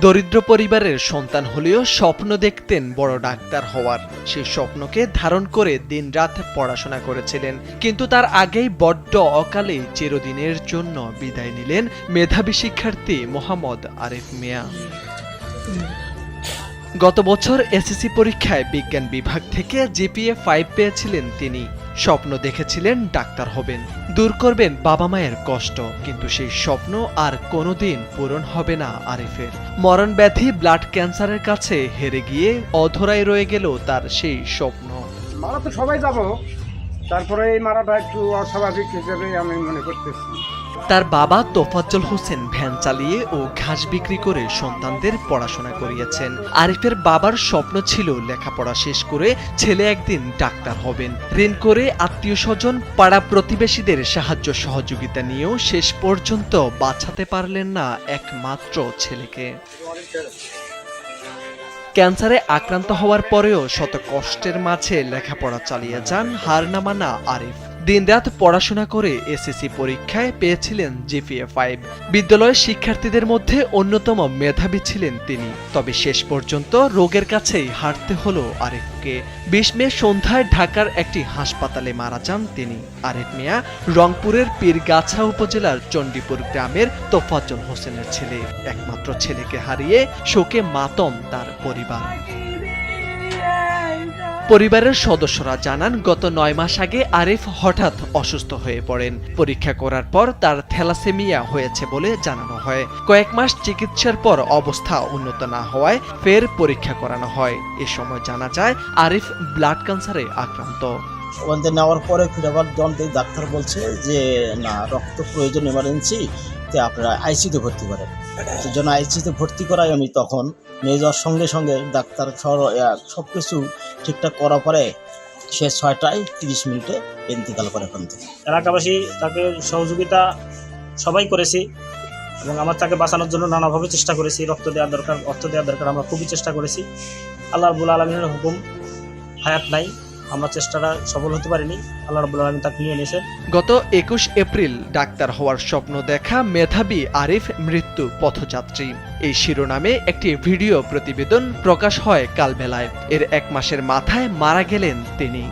দরিদ্র পরিবারের সন্তান হলেও স্বপ্ন দেখতেন বড় ডাক্তার হওয়ার। সেই স্বপ্নকে ধারণ করে দিনরাত পড়াশোনা করেছিলেন। কিন্তু তার আগেই বড্ড অকালে চিরদিনের জন্য বিদায় নিলেন মেধাবী শিক্ষার্থী মোহাম্মদ আরিফ মিয়া। গত বছর এসএসসি পরীক্ষায় বিজ্ঞান বিভাগ থেকে জিপিএ ফাইভ পেয়েছিলেন তিনি। স্বপ্ন দেখেছিলেন ডাক্তার হবেন। দূর করবেন বাবা মায়ের কষ্ট, কিন্তু সেই স্বপ্ন আর কোনোদিন পূরণ হবে না আরিফের। মরণ ব্যাধি ব্লাড ক্যান্সারের কাছে হেরে গিয়ে অধরাই রয়ে গেল তার সেই স্বপ্ন। মারা তো সবাই যাব। তারপরে এই মারাটা একটু অস্বাভাবিক হিসেবে আমি মনে করতেছি। তার বাবা তোফাজ্জল হোসেন ভ্যান চালিয়ে ও ঘাস বিক্রি করে সন্তানদের পড়াশোনা করিয়েছেন। আরিফের বাবার স্বপ্ন ছিল লেখাপড়া শেষ করে ছেলে একদিন ডাক্তার হবেন। ঋণ করে আত্মীয় স্বজন পাড়া প্রতিবেশীদের সাহায্য সহযোগিতা নিয়েও শেষ পর্যন্ত বাঁচাতে পারলেন না একমাত্র ছেলেকে। ক্যান্সারে আক্রান্ত হওয়ার পরেও শত কষ্টের মাঝে লেখাপড়া চালিয়ে যান হার না মানা আরিফ। দিনরাত পড়াশোনা করে এসএসসি পরীক্ষায় পেয়েছিলেন জিপিএ ফাইভ বিদ্যালয়ের শিক্ষার্থীদের মধ্যে অন্যতম মেধাবী ছিলেন তিনি। তবে শেষ পর্যন্ত রোগের কাছেই হারতে হলো আরিফকে বিশ মে সন্ধ্যায় ঢাকার একটি হাসপাতালে মারা যান তিনি। আরিফ মিয়া রংপুরের পীরগাছা উপজেলার চণ্ডীপুর গ্রামের তোফাজ্জল হোসেনের ছেলে। একমাত্র ছেলেকে হারিয়ে শোকে মাতম তার পরিবার। পরিবারের সদস্যরা জানান, গত নয় মাস আগে আরিফ হঠাৎ অসুস্থ হয়ে পড়েন। পরীক্ষা করার পর তার থ্যালাসেমিয়া হয়েছে বলে জানানো হয়। কয়েক মাস চিকিৎসার পর অবস্থা উন্নত না হওয়ায় ফের পরীক্ষা করানো হয়। এ সময় জানা যায়, আরিফ ব্লাড ক্যান্সারে আক্রান্ত। ওখান নেওয়ার পরে ফিরে আবার ডাক্তার বলছে যে, না, রক্ত প্রয়োজন এমার্জেন্সি তো আপনারা আইসিতে ভর্তি করেন। সেই জন্য আইসিতে ভর্তি করাই আমি তখন নিয়ে যাওয়ার সঙ্গে সঙ্গে ডাক্তার সব কিছু ঠিকঠাক করার পরে সে ছয়টায় তিরিশ মিনিটে ইন্তিকাল করে ওখান থেকে। এলাকাবাসী তাকে সহযোগিতা সবাই করেছি এবং আমার তাকে বাঁচানোর জন্য নানাভাবে চেষ্টা করেছি। রক্ত দেওয়ার দরকার, অর্থ দেওয়ার দরকার আমরা খুবই চেষ্টা করেছি। আল্লাহ রবুল আলমিনের হুকুম, হায়াত নাই। আমরা চেষ্টাটা সফল হতে পারিনি। আল্লাহ রাব্বুল আলামিন তাকে নিয়ে নিয়েছেন গত একুশ এপ্রিল ডাক্তার হওয়ার স্বপ্ন দেখা মেধাবী আরিফ মৃত্যু পথযাত্রী। এই শিরোনামে একটি ভিডিও প্রতিবেদন প্রকাশ হয় কালবেলায়। এর এক মাসের মাথায় মারা গেলেন তিনি।